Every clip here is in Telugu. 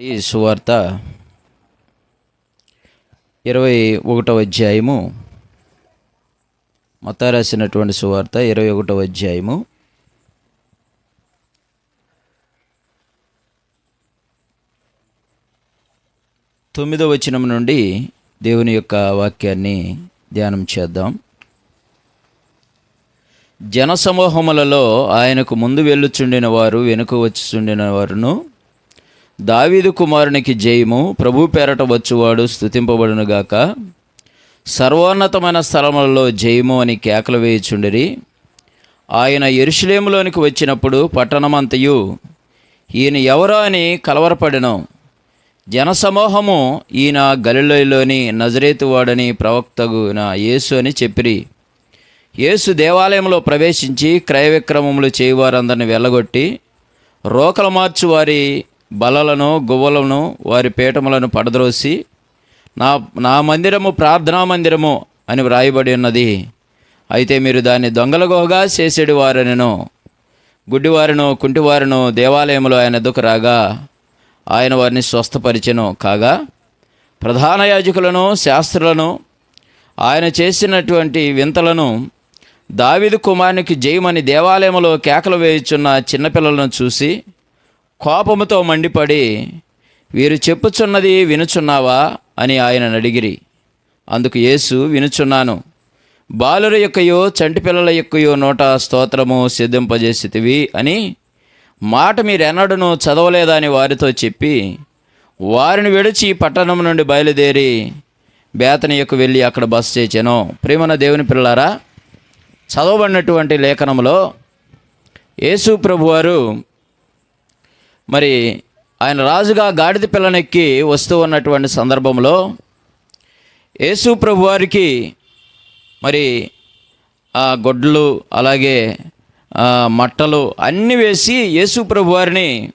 ఈ సువార్త ఇరవై ఒకటవ అధ్యాయము మత రాసినటువంటి సువార్త ఇరవై ఒకటవ అధ్యాయము. తొమ్మిదవ వచనం నుండి దేవుని యొక్క వాక్యాన్ని ధ్యానం చేద్దాం. జనసమూహములలో ఆయనకు ముందు వెళ్ళుచుండిన వారు వెనుక వచ్చుచుండిన వారును దావీదు కుమారునికి జయము ప్రభు పేరట వచ్చువాడు స్థుతింపబడునుగాక సర్వోన్నతమైన స్థలములలో జయము అని కేకలు వేయుచుండిరి. ఆయన ఎరుషులేములోనికి వచ్చినప్పుడు పట్టణమంతయు ఈయన ఎవరో అని కలవరపడను. జనసమూహము ఈయన గలిలోని నజరేతువాడని ప్రవక్తగున యేసు అని చెప్పిరి. యేసు దేవాలయంలో ప్రవేశించి క్రయ విక్రమములు చేయువారందరిని వెళ్ళగొట్టి రోకలు మార్చు వారి బలలను గువ్వలను వారి పీఠములను పడద్రోసి నా నా మందిరము ప్రార్థనా మందిరము అని వ్రాయబడి ఉన్నది. అయితే మీరు దాన్ని దొంగలగోగా చేసేడు వారనను గుడ్డివారును కుంటివారును దేవాలయంలో ఆయన ఎదుకు రాగా ఆయన వారిని స్వస్థపరిచెను. కాగా ప్రధాన యాజకులను శాస్త్రులను ఆయన చేసినటువంటి వింతలను దావిదు కుమారునికి జయమని దేవాలయంలో కేకలు వేయుచున్న చిన్నపిల్లలను చూసి కోపముతో మండిపడి వీరు చెప్పుచున్నది వినుచున్నావా? అని ఆయన అడిగిరి. అందుకు యేసు వినుచున్నాను బాలుర యొక్కయో చంటి పిల్లల యొక్కయో నోట స్తోత్రము సిద్ధింపజేసితివి అని మాట మీరెన్నడను చదవలేదని వారితో చెప్పి వారిని విడిచి పట్టణం నుండి బయలుదేరి బేతనీయకు వెళ్ళి అక్కడ బస చేచాను. ప్రేమన దేవుని పిల్లారా చదవబడినటువంటి లేఖనంలో యేసు ప్రభువారు మరి ఆయన రాజుగా గాడిద పిల్లనెక్కి వస్తూ ఉన్నటువంటి సందర్భంలో యేసు ప్రభు వారికి మరి ఆ గొడ్లు అలాగే మట్టలు అన్నీ వేసి యేసు ప్రభు వారిని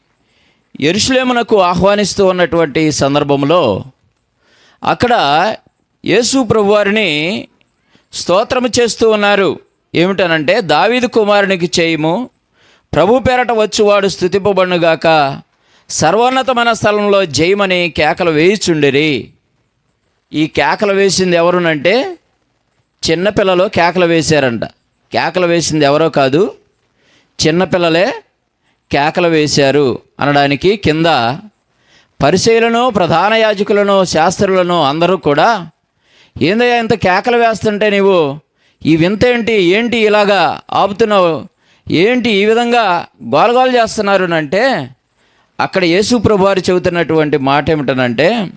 ఎరుషులేమునకు ఆహ్వానిస్తూ ఉన్నటువంటి సందర్భంలో అక్కడ యేసు ప్రభు వారిని స్తోత్రము చేస్తూ ఉన్నారు. ఏమిటనంటే దావీదు కుమారునికి చేయము. ప్రభు పేరట వచ్చువాడు స్థుతింపబడుగాక సర్వోన్నతమైన స్థలంలో జయమని కేకలు వేయిచుండిరి. ఈ కేకలు వేసింది ఎవరునంటే చిన్నపిల్లలు కేకలు వేశారంట. కేకలు వేసింది ఎవరో కాదు చిన్నపిల్లలే కేకలు వేశారు అనడానికి కింద పరిశీలను ప్రధాన యాజకులను శాస్త్రులను అందరూ కూడా ఏందయ్యా ఇంత కేకలు వేస్తుంటే నీవు? ఈ వింత ఏంటి? ఏంటి ఇలాగా ఆపుతున్నావు? ఏంటి ఈ విధంగా గోలగోలు చేస్తున్నారు అంటే అక్కడ యేసు ప్రభువారు చెబుతున్నటువంటి మాట ఏమిటనంటే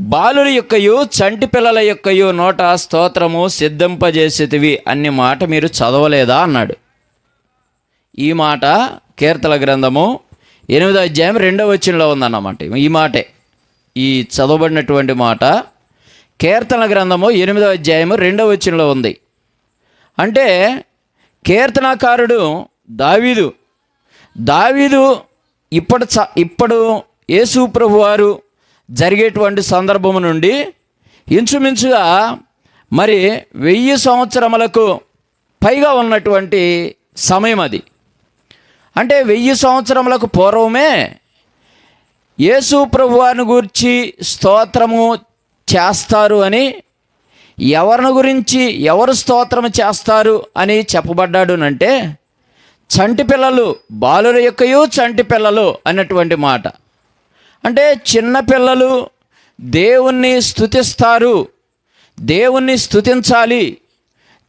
బాలుల యొక్కయు చంటి పిల్లల యొక్కయు నోట స్తోత్రము సిద్ధింపజేసేటివి అన్ని మాట మీరు చదవలేదా అన్నాడు. ఈ మాట కీర్తన గ్రంథము ఎనిమిదో అధ్యాయం రెండవ వచ్చినలో ఉందన్నమాట. ఈ మాటే ఈ చదవబడినటువంటి మాట కీర్తన గ్రంథము ఎనిమిదో అధ్యాయము రెండవ వచ్చినలో ఉంది. అంటే కీర్తనాకారుడు దావీదు దావీదు ఇప్పటి చ ఇప్పుడు యేసు ప్రభు వారు జరిగేటువంటి సందర్భము నుండి ఇంచుమించుగా మరి వెయ్యి సంవత్సరములకు పైగా ఉన్నటువంటి సమయం అది. అంటే వెయ్యి సంవత్సరములకు పూర్వమే యేసు ప్రభువారిని గురించి స్తోత్రము చేస్తారు అని ఎవరిని గురించి ఎవరు స్తోత్రం చేస్తారు అని చెప్పబడ్డాడునంటే చంటి పిల్లలు బాలుల యొక్కయు చంటి పిల్లలు అన్నటువంటి మాట. అంటే చిన్న పిల్లలు దేవుణ్ణి స్థుతిస్తారు దేవుణ్ణి స్థుతించాలి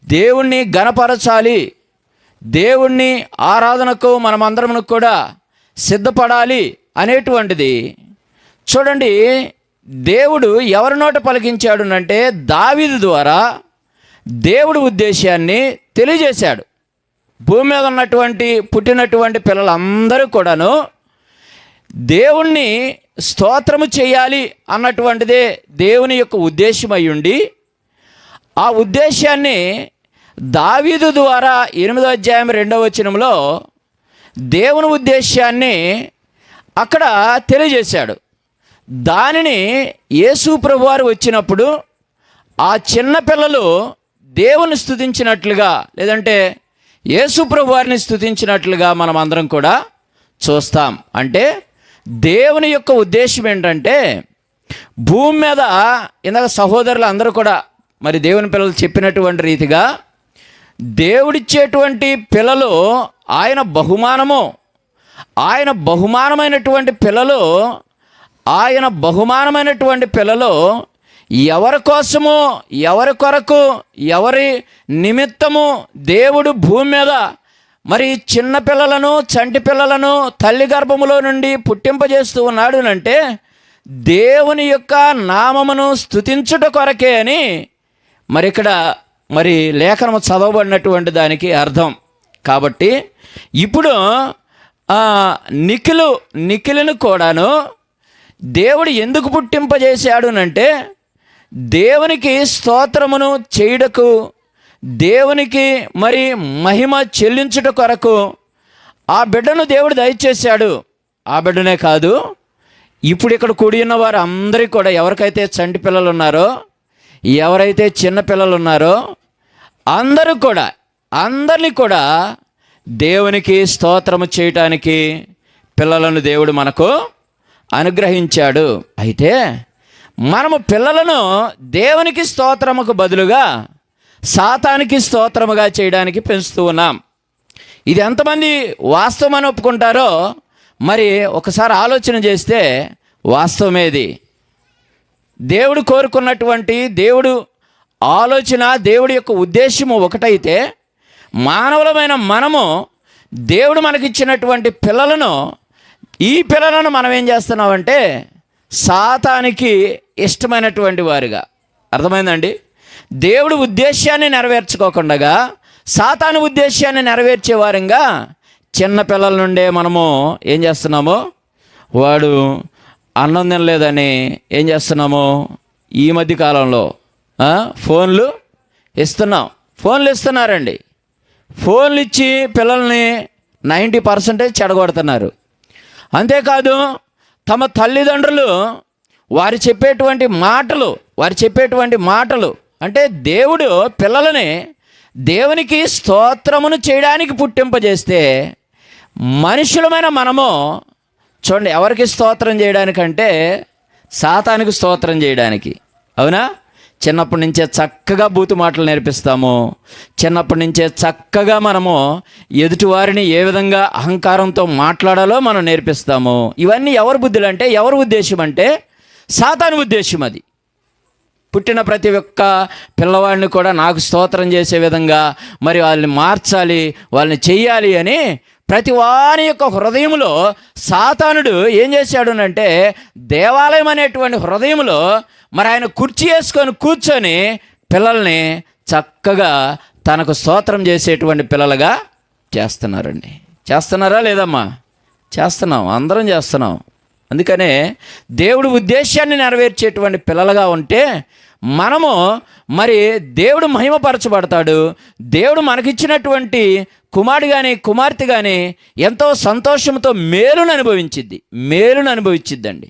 దేవుణ్ణి గణపరచాలి దేవుణ్ణి ఆరాధనకు మనమందరం కూడా సిద్ధపడాలి అనేటువంటిది. చూడండి దేవుడు ఎవరి నోట పలికించాడునంటే దావిది ద్వారా దేవుడు ఉద్దేశాన్ని తెలియజేశాడు. భూమి మీద ఉన్నటువంటి పుట్టినటువంటి పిల్లలందరూ కూడాను దేవుణ్ణి స్తోత్రము చేయాలి అన్నటువంటిదే దేవుని యొక్క ఉద్దేశం అయ్యుండి ఆ ఉద్దేశాన్ని దావీదు ద్వారా ఎనిమిదో అధ్యాయం రెండవ వచనంలో దేవుని ఉద్దేశాన్ని అక్కడ తెలియజేశాడు. దానిని యేసు ప్రభువారు వచ్చినప్పుడు ఆ చిన్న పిల్లలు దేవుని స్థుతించినట్లుగా లేదంటే యేసుప్రభు వారిని స్థుతించినట్లుగా మనం అందరం కూడా చూస్తాం. అంటే దేవుని యొక్క ఉద్దేశం ఏంటంటే భూమి మీద ఇందాక సహోదరులు అందరూ కూడా మరి దేవుని పిల్లలు చెప్పినటువంటి రీతిగా దేవుడిచ్చేటువంటి పిల్లలు ఆయన బహుమానము. ఆయన బహుమానమైనటువంటి పిల్లలు ఆయన బహుమానమైనటువంటి పిల్లలు ఎవరి కోసము ఎవరి కొరకు ఎవరి నిమిత్తము దేవుడు భూమి మీద మరి చిన్న పిల్లలను చంటి పిల్లలను తల్లి గర్భములో నుండి పుట్టింపజేస్తూ ఉన్నాడు అంటే దేవుని యొక్క నామమును స్థుతించుట కొరకే అని మరి ఇక్కడ మరి లేఖనము చదవబడినటువంటి దానికి అర్థం. కాబట్టి ఇప్పుడు నిఖిలు నిఖిలను కూడాను దేవుడు ఎందుకు పుట్టింపజేశాడు అంటే దేవునికి స్తోత్రమును చేయుటకు దేవునికి మరి మహిమ చెల్లించుట కొరకు ఆ బిడ్డను దేవుడు దయచేశాడు. ఆ బిడ్డనే కాదు ఇప్పుడు ఇక్కడ కూడి ఉన్న వారు అందరికీ కూడా ఎవరికైతే చంటి పిల్లలు ఉన్నారో ఎవరైతే చిన్న పిల్లలు ఉన్నారో అందరూ కూడా అందరినీ కూడా దేవునికి స్తోత్రము చేయటానికి పిల్లలను దేవుడు మనకు అనుగ్రహించాడు. అయితే మనము పిల్లలను దేవునికి స్తోత్రముకు బదులుగా సాతానికి స్తోత్రముగా చేయడానికి పెంచుతూ ఉన్నాం. ఇది ఎంతమంది వాస్తవమని ఒప్పుకుంటారో మరి ఒకసారి ఆలోచన చేస్తే వాస్తవమేది. దేవుడు కోరుకున్నటువంటి దేవుడు ఆలోచన దేవుడి యొక్క ఉద్దేశము ఒకటైతే మానవులమైన మనము దేవుడు మనకిచ్చినటువంటి పిల్లలను ఈ పిల్లలను మనం ఏం చేస్తున్నామంటే సాతానికి ఇష్టమైనటువంటి వారుగా. అర్థమైందండి? దేవుడు ఉద్దేశ్యాన్ని నెరవేర్చుకోకుండా సాతాను ఉద్దేశ్యాన్ని నెరవేర్చే వారంగా చిన్న పిల్లల నుండే మనము ఏం చేస్తున్నాము? వాడు అన్నం తినలేదని ఏం చేస్తున్నాము? ఈ మధ్య కాలంలో ఫోన్లు ఇస్తున్నాం. ఫోన్లు ఇస్తున్నారండి. ఫోన్లు ఇచ్చి పిల్లల్ని నైంటీ పర్సెంటేజ్ చెడగొడుతున్నారు. అంతేకాదు తమ తల్లిదండ్రులు వారు చెప్పేటువంటి మాటలు వారు చెప్పేటువంటి మాటలు. అంటే దేవుడు పిల్లలని దేవునికి స్తోత్రమును చేయడానికి పుట్టింపజేస్తే మనుషులమైన మనము చూడండి ఎవరికి స్తోత్రం చేయడానికంటే సాతానికి స్తోత్రం చేయడానికి. అవునా? చిన్నప్పటి నుంచే చక్కగా బూతు మాటలు నేర్పిస్తాము. చిన్నప్పటి నుంచే చక్కగా మనము ఎదుటివారిని ఏ విధంగా అహంకారంతో మాట్లాడాలో మనం నేర్పిస్తాము. ఇవన్నీ ఎవరి బుద్ధులు అంటే ఎవరి ఉద్దేశం అంటే సాతాను ఉద్దేశం అది. పుట్టిన ప్రతి ఒక్క పిల్లవాడిని కూడా నాకు స్తోత్రం చేసే విధంగా మరి వాళ్ళని మార్చాలి వాళ్ళని చెయ్యాలి అని ప్రతి వాని యొక్క హృదయంలో సాతానుడు ఏం చేశాడు అంటే దేవాలయం అనేటువంటి హృదయంలో మరి ఆయన కుర్చీ వేసుకొని కూర్చొని పిల్లల్ని చక్కగా తనకు స్తోత్రం చేసేటువంటి పిల్లలుగా చేస్తున్నారండి. చేస్తున్నారా లేదమ్మా? చేస్తున్నాం అందరం చేస్తున్నాం. అందుకనే దేవుడి ఉద్దేశాన్ని నెరవేర్చేటువంటి పిల్లలుగా ఉంటే మనము మరి దేవుడు మహిమపరచబడతాడు. దేవుడు మనకిచ్చినటువంటి కుమారుడు కానీ కుమార్తె కానీ ఎంతో సంతోషంతో మేలును అనుభవించిద్ది. మేలును అనుభవించిద్దండి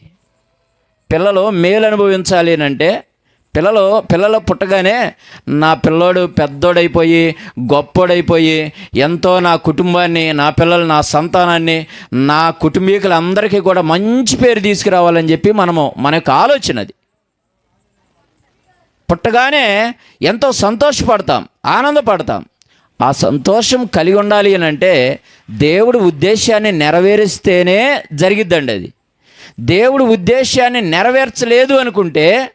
పిల్లలు మేలు అనుభవించాలి అని అంటే పిల్లలు పిల్లలు పుట్టగానే నా పిల్లోడు పెద్దోడైపోయి గొప్పోడైపోయి ఎంతో నా కుటుంబాన్ని నా పిల్లలు నా సంతానాన్ని నా కుటుంబీకులందరికీ కూడా మంచి పేరు తీసుకురావాలని చెప్పి మనము మన యొక్క ఆలోచన అది. పుట్టగానే ఎంతో సంతోషపడతాం ఆనందపడతాం. ఆ సంతోషం కలిగి ఉండాలి అని అంటే దేవుడు ఉద్దేశాన్ని నెరవేరిస్తేనే జరిగిద్దండి అది. దేవుడు ఉద్దేశాన్ని నెరవేర్చలేదు అనుకుంటే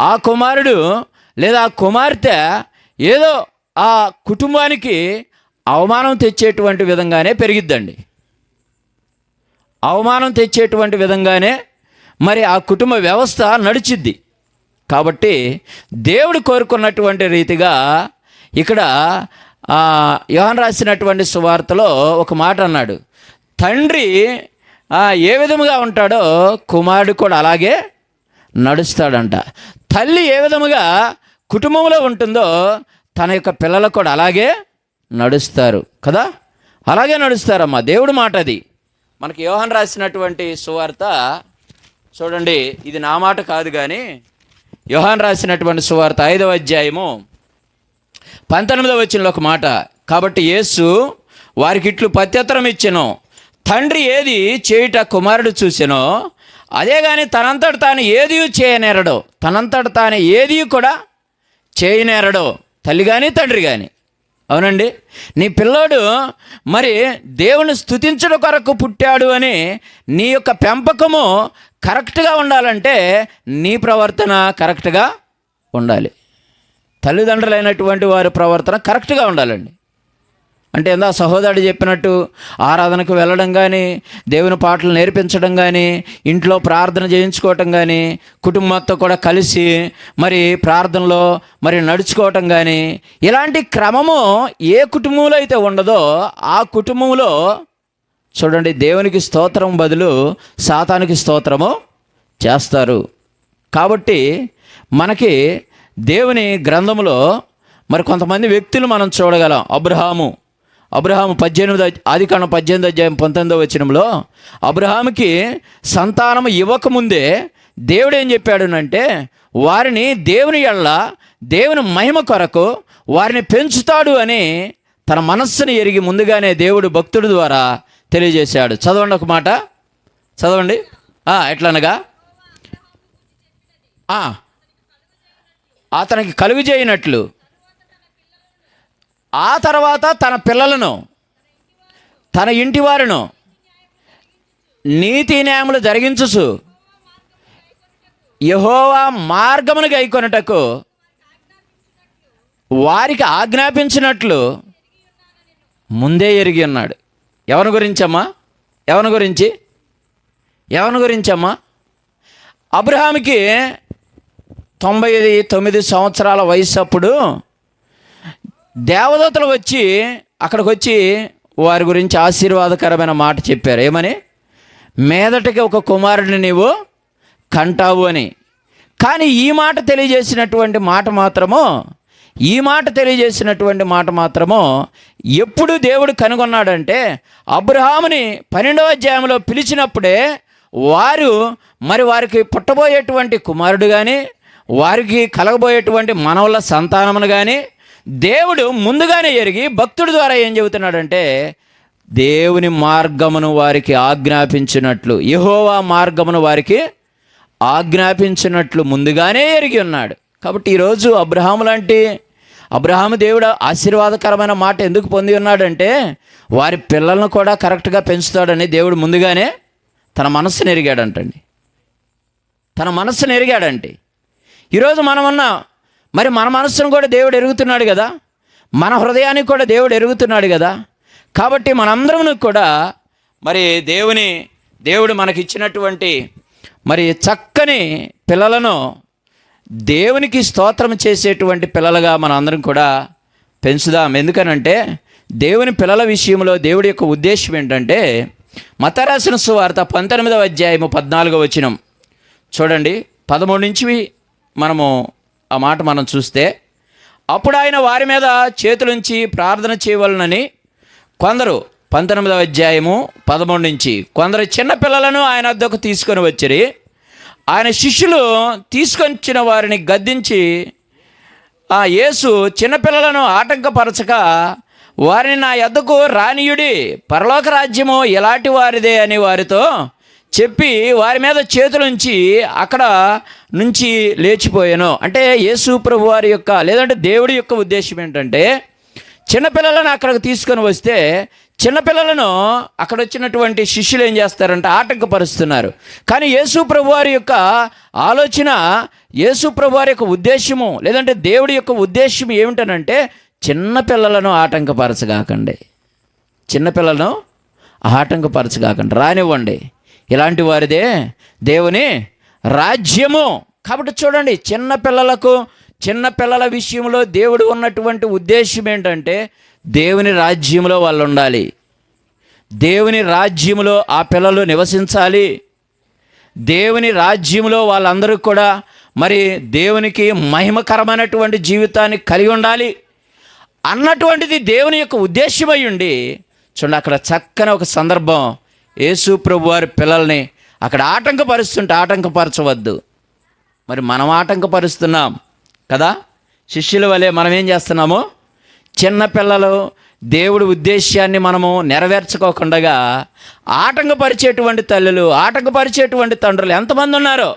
ఆ కుమారుడు లేదా ఆ కుమార్తె ఏదో ఆ కుటుంబానికి అవమానం తెచ్చేటువంటి విధంగానే పెరిగిద్దండి. అవమానం తెచ్చేటువంటి విధంగానే మరి ఆ కుటుంబ వ్యవస్థ నడిచిద్ది. కాబట్టి దేవుడు కోరుకున్నటువంటి రీతిగా ఇక్కడ యోహన్ రాసినటువంటి సువార్తలో ఒక మాట అన్నాడు. తండ్రి ఏ విధముగా ఉంటాడో కుమారుడు కూడా అలాగే నడుస్తాడంట. తల్లి ఏ విధముగా కుటుంబంలో ఉంటుందో తన యొక్క పిల్లలు కూడా అలాగే నడుస్తారు కదా? అలాగే నడుస్తారమ్మా. దేవుడు మాట అది. మనకి యోహన్ రాసినటువంటి సువార్త చూడండి ఇది నా మాట కాదు కానీ యోహాన్ రాసినటువంటి సువార్త ఐదవ అధ్యాయము పంతొమ్మిదవ వచ్చిన ఒక మాట. కాబట్టి యేసు వారికి ఇట్లు ప్రత్యుత్తరం ఇచ్చెను. తండ్రి ఏది చేయుట కుమారుడు చూసెనో అదే కానీ తనంతట తాను ఏది చేయనేరడో. తనంతట తాను ఏది కూడా చేయనేరడో. తల్లి కానీ తండ్రి కానీ అవునండి? నీ పిల్లోడు మరి దేవుని స్థుతించడం కొరకు పుట్టాడు అని నీ యొక్క పెంపకము కరెక్ట్గా ఉండాలంటే నీ ప్రవర్తన కరెక్ట్గా ఉండాలి. తల్లిదండ్రులైనటువంటి వారి ప్రవర్తన కరెక్ట్గా ఉండాలండి. అంటే ఎందా సహోదరుడు చెప్పినట్టు ఆరాధనకు వెళ్ళడం కానీ దేవుని పాటలు నేర్పించడం కానీ ఇంట్లో ప్రార్థన చేయించుకోవటం కానీ కుటుంబంతో కూడా కలిసి మరి ప్రార్థనలో మరి నడుచుకోవటం కానీ ఇలాంటి క్రమము ఏ కుటుంబంలో అయితే ఉండదో ఆ కుటుంబంలో చూడండి దేవునికి స్తోత్రం బదులు సాతానికి స్తోత్రము చేస్తారు. కాబట్టి మనకి దేవుని గ్రంథములో మరి కొంతమంది వ్యక్తులు మనం చూడగలం. అబ్రహాము. అబ్రహాము పద్దెనిమిది ఆదికాండం పద్దెనిమిది అధ్యాయం పంతొమ్మిదో వచనంలో అబ్రహాముకి సంతానం ఇవ్వకముందే దేవుడు ఏం చెప్పాడునంటే వారిని దేవుని ఎళ్ళ దేవుని మహిమ కొరకు వారిని పెంచుతాడు అని తన మనస్సును ఎరిగి ముందుగానే దేవుడు భక్తుడి ద్వారా తెలియజేశాడు. చదవండి ఒక మాట. చదవండి. ఎట్లనగా? అతనికి కలుగు చేయనట్లు. ఆ తర్వాత తన పిల్లలను తన ఇంటి వారిను నీతి న్యాయములు జరిగించుసు యహోవా మార్గమును గైకొనుటకు వారికి ఆజ్ఞాపించినట్లు ముందే ఎరిగి ఉన్నాడు. ఎవరి గురించమ్మా? ఎవరి గురించి? ఎవరి గురించమ్మా? అబ్రహాంకి తొంభై తొమ్మిది సంవత్సరాల వయసు అప్పుడు దేవదూతలు వచ్చి అక్కడికి వచ్చి వారి గురించి ఆశీర్వాదకరమైన మాట చెప్పారు. ఏమని? మీదటికి ఒక కుమారుడిని నీవు కంటావు అని. కానీ ఈ మాట తెలియజేసినటువంటి మాట మాత్రము ఈ మాట తెలియజేసినటువంటి మాట మాత్రము ఎప్పుడు దేవుడు కనుగొన్నాడంటే అబ్రహాముని పన్నెండవ అధ్యాయంలో పిలిచినప్పుడే వారు మరి వారికి పుట్టబోయేటువంటి కుమారుడు కానీ వారికి కలగబోయేటువంటి మనవుల సంతానమును కానీ దేవుడు ముందుగానే ఎరిగి భక్తుడి ద్వారా ఏం చెబుతున్నాడంటే దేవుని మార్గమును వారికి ఆజ్ఞాపించినట్లు యహోవా మార్గమును వారికి ఆజ్ఞాపించినట్లు ముందుగానే ఎరిగి ఉన్నాడు. కాబట్టి ఈరోజు అబ్రహాము లాంటి అబ్రహాము దేవుడు ఆశీర్వాదకరమైన మాట ఎందుకు పొంది ఉన్నాడంటే వారి పిల్లలను కూడా కరెక్ట్గా పెంచుతాడని దేవుడు ముందుగానే తన మనస్సును ఎరిగాడంటండి తన మనస్సును ఎరిగాడంటే ఈరోజు మనం మరి మన మనస్సును కూడా దేవుడు ఎరుగుతున్నాడు కదా? మన హృదయానికి కూడా దేవుడు ఎరుగుతున్నాడు కదా? కాబట్టి మనందరం కూడా మరి దేవుని దేవుడు మనకిచ్చినటువంటి మరి చక్కని పిల్లలను దేవునికి స్తోత్రం చేసేటువంటి పిల్లలుగా మన అందరం కూడా పెంచుదాం. ఎందుకనంటే దేవుని పిల్లల విషయంలో దేవుడి యొక్క ఉద్దేశం ఏంటంటే మతరాసిన సువార్త పంతొమ్మిదవ అధ్యాయము పద్నాలుగో వచనం. చూడండి పదమూడు నుంచి మనము ఆ మాట మనం చూస్తే అప్పుడు ఆయన వారి మీద చేతులుంచి ప్రార్థన చేయవలనని కొందరు పంతొమ్మిదవ అధ్యాయము పదమూడు నుంచి కొందరు చిన్న పిల్లలను ఆయన వద్దకు తీసుకొని వచ్చిరి. ఆయన శిష్యులు తీసుకొచ్చిన వారిని గద్దించి ఆ యేసు చిన్నపిల్లలను ఆటంకపరచక వారిని నా ఎద్దకు రానియుడి. పరలోక రాజ్యము ఎలాంటి వారిదే? అని వారితో చెప్పి వారి మీద చేతులుంచి అక్కడ నుంచి లేచిపోయాను. అంటే యేసు ప్రభు వారి యొక్క లేదంటే దేవుడి యొక్క ఉద్దేశం ఏంటంటే చిన్నపిల్లలను అక్కడికి తీసుకొని వస్తే చిన్నపిల్లలను అక్కడ వచ్చినటువంటి శిష్యులు ఏం చేస్తారంటే ఆటంకపరుస్తున్నారు. కానీ యేసు ప్రభువారి యొక్క ఆలోచన యేసు ప్రభువారి యొక్క ఉద్దేశము లేదంటే దేవుడి యొక్క ఉద్దేశం ఏమిటనంటే చిన్నపిల్లలను ఆటంకపరచగాకండి. చిన్నపిల్లలను ఆటంకపరచగాకండి. రానివ్వండి. ఇలాంటి వారిదే దేవుని రాజ్యము. కాబట్టి చూడండి చిన్నపిల్లలకు చిన్నపిల్లల చిన్న పిల్లల విషయంలో దేవుడు ఉన్నటువంటి ఉద్దేశం ఏంటంటే దేవుని రాజ్యంలో వాళ్ళు ఉండాలి దేవుని రాజ్యములో ఆ పిల్లలు నివసించాలి. దేవుని రాజ్యంలో వాళ్ళందరూ కూడా మరి దేవునికి మహిమకరమైనటువంటి జీవితాన్ని కలిగి ఉండాలి. అన్నటువంటిది దేవుని యొక్క ఉద్దేశమై ఉండి చూడండి అక్కడ చక్కని ఒక సందర్భం. యేసు ప్రభు వారి పిల్లల్ని అక్కడ ఆటంకపరుస్తుంటే ఆటంకపరచవద్దు. మరి మనం ఆటంకపరుస్తున్నాం కదా? శిష్యుల వలె మనం ఏం చేస్తున్నాము? చిన్నపిల్లలు దేవుడి ఉద్దేశ్యాన్ని మనము నెరవేర్చుకోకుండా ఆటంకపరిచేటువంటి తల్లులు ఆటంకపరిచేటువంటి తండ్రులు ఎంతమంది ఉన్నారో.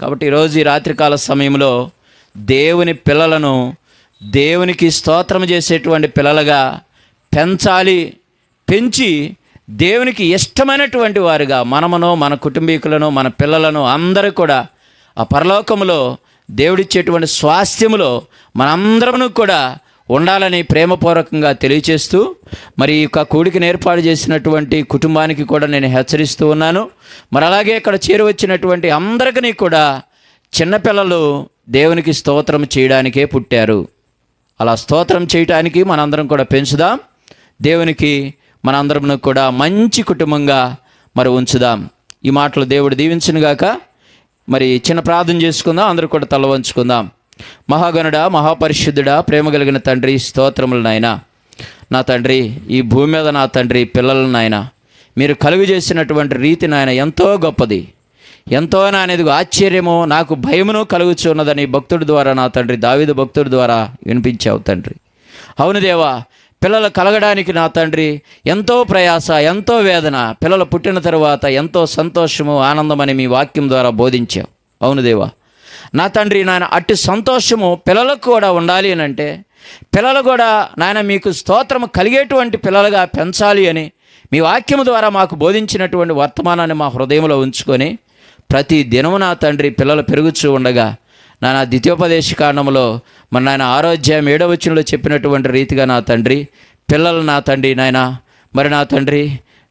కాబట్టి ఈరోజు ఈ రాత్రికాల సమయంలో దేవుని పిల్లలను దేవునికి స్తోత్రం చేసేటువంటి పిల్లలుగా పెంచాలి పెంచి దేవునికి ఇష్టమైనటువంటి వారుగా మనమును మన కుటుంబీకులను మన పిల్లలను అందరూ కూడా ఆ పరలోకములో దేవుడిచ్చేటువంటి స్వాస్థ్యములో మనందరము కూడా ఉండాలని ప్రేమపూర్వకంగా తెలియచేస్తూ మరి ఈ యొక్క కూడికను ఏర్పాటు చేసినటువంటి కుటుంబానికి కూడా నేను హెచ్చరిస్తూ ఉన్నాను. మరి అలాగే ఇక్కడ చేరువచ్చినటువంటి అందరికీ కూడా చిన్నపిల్లలు దేవునికి స్తోత్రం చేయడానికే పుట్టారు. అలా స్తోత్రం చేయటానికి మనందరం కూడా పెంచుదాం. దేవునికి మనందరం కూడా మంచి కుటుంబంగా మరి ఉంచుదాం. ఈ మాటలు దేవుడు దీవించినగాక. మరి చిన్న ప్రార్థన చేసుకుందాం అందరూ కూడా తలవంచుకుందాం. మహాగణుడ మహాపరిశుద్ధుడా ప్రేమ కలిగిన తండ్రి స్తోత్రములు నాయన. నా తండ్రి ఈ భూమి మీద నా తండ్రి పిల్లలను నాయన. మీరు కలుగు చేసినటువంటి రీతి నాయన ఎంతో గొప్పది. ఎంతో నానేది ఆశ్చర్యము నాకు భయమును కలుగుచున్నదని భక్తుడి ద్వారా నా తండ్రి దావిద భక్తుడి ద్వారా వినిపించావు తండ్రి. అవును దేవా పిల్లలు కలగడానికి నా తండ్రి ఎంతో ప్రయాస ఎంతో వేదన. పిల్లలు పుట్టిన తరువాత ఎంతో సంతోషము ఆనందమని మీ వాక్యం ద్వారా బోధించావు. అవును దేవా నా తండ్రి నాయన అట్టి సంతోషము పిల్లలకు కూడా ఉండాలి అని అంటే పిల్లలు కూడా నాయన మీకు స్తోత్రము కలిగేటువంటి పిల్లలుగా పెంచాలి అని మీ వాక్యము ద్వారా మాకు బోధించినటువంటి వర్తమానాన్ని మా హృదయంలో ఉంచుకొని ప్రతి దినము నా తండ్రి పిల్లలు పెరుగుచూ ఉండగా నా ద్వితీయోపదేశ కాండంలో మన నాయన ఆరోగ్యం ఏడవచనంలో చెప్పినటువంటి రీతిగా నా తండ్రి పిల్లలు నా తండ్రి నాయన మరి నా తండ్రి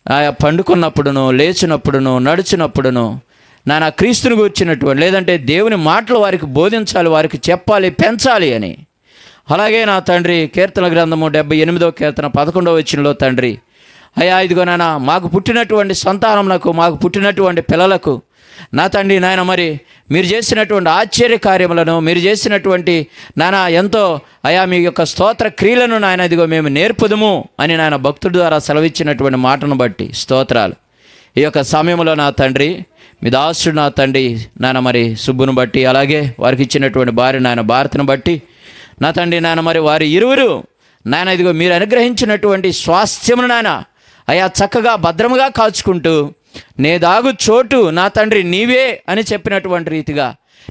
ఆయా పండుకున్నప్పుడును లేచినప్పుడును నడిచినప్పుడును నాన్న క్రీస్తుని గురించినటువంటి లేదంటే దేవుని మాటలు వారికి బోధించాలి వారికి చెప్పాలి పెంచాలి అని. అలాగే నా తండ్రి కీర్తన గ్రంథము డెబ్బై ఎనిమిదో కీర్తన పదకొండవ వచ్చినలో తండ్రి అయ్యా ఇదిగో నాన్న మాకు పుట్టినటువంటి సంతానములకు మాకు పుట్టినటువంటి పిల్లలకు నా తండ్రి నాయన మరి మీరు చేసినటువంటి ఆశ్చర్య కార్యములను మీరు చేసినటువంటి నాయన ఎంతో అయా మీ యొక్క స్తోత్ర క్రియలను నాయన ఇదిగో మేము నేర్పుదము అని నాయన భక్తుడి ద్వారా సెలవిచ్చినటువంటి మాటను బట్టి స్తోత్రాలు. ఈ యొక్క సమయంలో నా తండ్రి మీ దాసుడు నా తండ్రి నాయన మరి సుబ్బును బట్టి అలాగే వారికి ఇచ్చినటువంటి భార్య నాయన భారతను బట్టి నా తండ్రి నాయన మరి వారి ఇరువురు నాయన ఇదిగో మీరు అనుగ్రహించినటువంటి స్వాస్థ్యమును నాయన అయా చక్కగా భద్రముగా కాచుకుంటూ నే దాగు చోటు నా తండ్రి నీవే అని చెప్పినటువంటి రీతిగా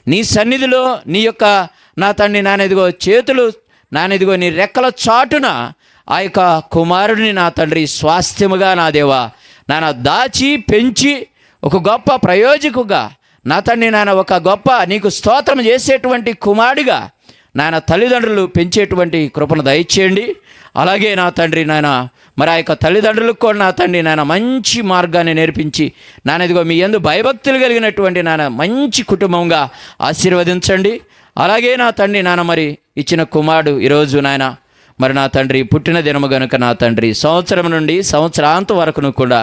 నీ సన్నిధిలో నీ యొక్క నా తండ్రి నానెదిగో చేతులు నానెదిగో నీ రెక్కల చాటున ఆ యొక్క కుమారుడిని నా తండ్రి స్వాస్థ్యముగా నా దేవా నాన్న దాచి పెంచి ఒక గొప్ప ప్రయోజకుగా నా తండ్రి నాయన ఒక గొప్ప నీకు స్తోత్రం చేసేటువంటి కుమారుడిగా నాయన తల్లిదండ్రులు పెంచేటువంటి కృపను దయచేయండి. అలాగే నా తండ్రి నాయన మరి ఆ యొక్క తల్లిదండ్రులకు కూడా నా తండ్రి నాయన మంచి మార్గాన్ని నేర్పించి నాన్న ఇదిగో మీ ఎందు భయభక్తులు కలిగినటువంటి నాన్న మంచి కుటుంబంగా ఆశీర్వదించండి. అలాగే నా తండ్రి నాన్న మరి ఇచ్చిన కుమారుడు ఈరోజు నాయన మరి నా తండ్రి పుట్టిన దినము గనుక నా తండ్రి సంవత్సరం నుండి సంవత్సరాంత వరకును కూడా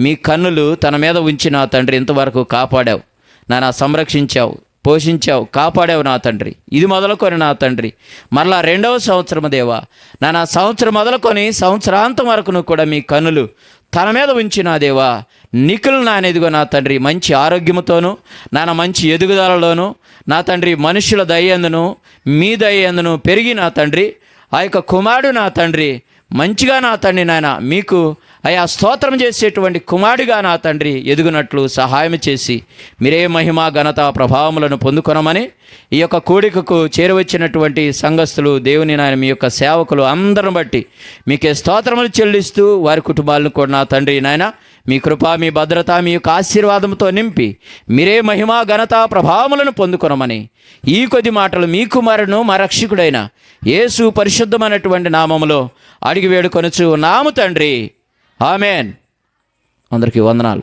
మీ కన్నులు తన మీద ఉంచి నా తండ్రి ఇంతవరకు కాపాడావు. నానా సంరక్షించావు పోషించావు కాపాడావు నా తండ్రి. ఇది మొదలుకొని నా తండ్రి. మరలా రెండవ సంవత్సరం దేవా నాన్న సంవత్సరం మొదలుకొని సంవత్సరాంతం వరకును కూడా మీ కన్నులు తన మీద ఉంచి నా దేవా నికులు నానేదిగో నా తండ్రి మంచి ఆరోగ్యముతోను నాన్న మంచి ఎదుగుదలలోనూ నా తండ్రి మనుషుల దయ్యందును మీ దయ్యందును పెరిగి నా తండ్రి ఆ యొక్క కుమారుడు నా తండ్రి మంచిగా నా తండ్రి నాయన మీకు అయా స్తోత్రం చేసేటువంటి కుమారుడిగా నా తండ్రి ఎదుగునట్లు సహాయం చేసి మీరే మహిమ ఘనత ప్రభావములను పొందుకొనమని ఈ యొక్క కూడికకు చేరువచ్చినటువంటి సంఘస్థులు దేవుని నాయన మీ యొక్క సేవకులు అందరిని బట్టి మీకే స్తోత్రములు చెల్లిస్తూ వారి కుటుంబాలను కూడా నా తండ్రి నాయన మీ కృప మీ భద్రత మీ యొక్క ఆశీర్వాదంతో నింపి మీరే మహిమ ఘనత ప్రభావములను పొందుకొనమని ఈ కొద్ది మాటలు మీ కుమారును మా రక్షకుడైన యేసు పరిశుద్ధమైనటువంటి నామములో అడిగి వేడుకొనుచు నాము తండ్రి. ఆమెన్. అందరికీ వందనాలు.